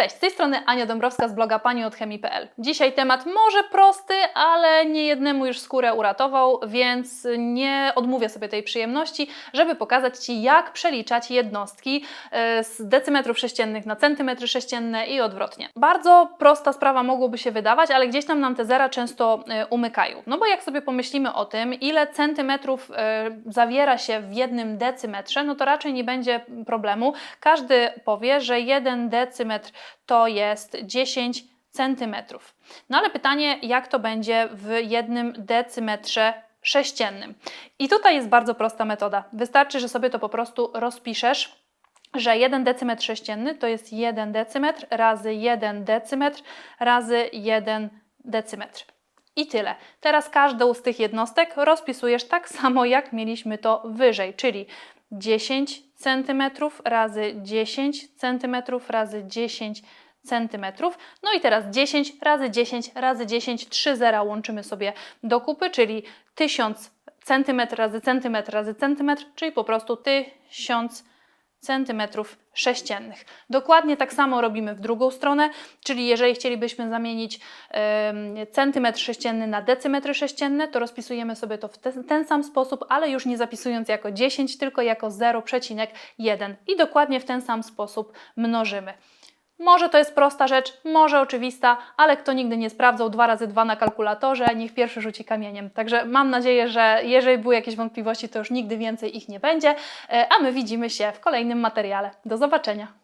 Cześć, z tej strony Ania Dąbrowska z bloga pani od chemii.pl. Dzisiaj temat może prosty, ale nie jednemu już skórę uratował, więc nie odmówię sobie tej przyjemności, żeby pokazać Ci, jak przeliczać jednostki e, z decymetrów sześciennych na centymetry sześcienne i odwrotnie. Bardzo prosta sprawa mogłoby się wydawać, ale gdzieś tam nam te zera często e, umykają. No bo jak sobie pomyślimy o tym, ile centymetrów e, zawiera się w jednym decymetrze, no to raczej nie będzie problemu. Każdy powie, że jeden decymetr to jest 10 centymetrów. No ale pytanie, jak to będzie w jednym decymetrze sześciennym? I tutaj jest bardzo prosta metoda. Wystarczy, że sobie to po prostu rozpiszesz, że 1 decymetr sześcienny to jest 1 decymetr razy 1 decymetr razy 1 decymetr. I tyle. Teraz każdą z tych jednostek rozpisujesz tak samo, jak mieliśmy to wyżej, czyli 10 cm razy 10 cm razy 10 cm. No i teraz 10 razy 10 razy 10, 3 zera łączymy sobie do kupy, czyli 1000 cm razy centymetr razy centymetr, czyli po prostu 1000 centymetrów sześciennych. Dokładnie tak samo robimy w drugą stronę, czyli jeżeli chcielibyśmy zamienić centymetr sześcienny na decymetry sześcienne, to rozpisujemy sobie to w ten, ten sam sposób, ale już nie zapisując jako 10, tylko jako 0,1 i dokładnie w ten sam sposób mnożymy. Może to jest prosta rzecz, może oczywista, ale kto nigdy nie sprawdzał 2 razy 2 na kalkulatorze, niech pierwszy rzuci kamieniem. Także mam nadzieję, że jeżeli były jakieś wątpliwości, to już nigdy więcej ich nie będzie, E, a my widzimy się w kolejnym materiale. Do zobaczenia!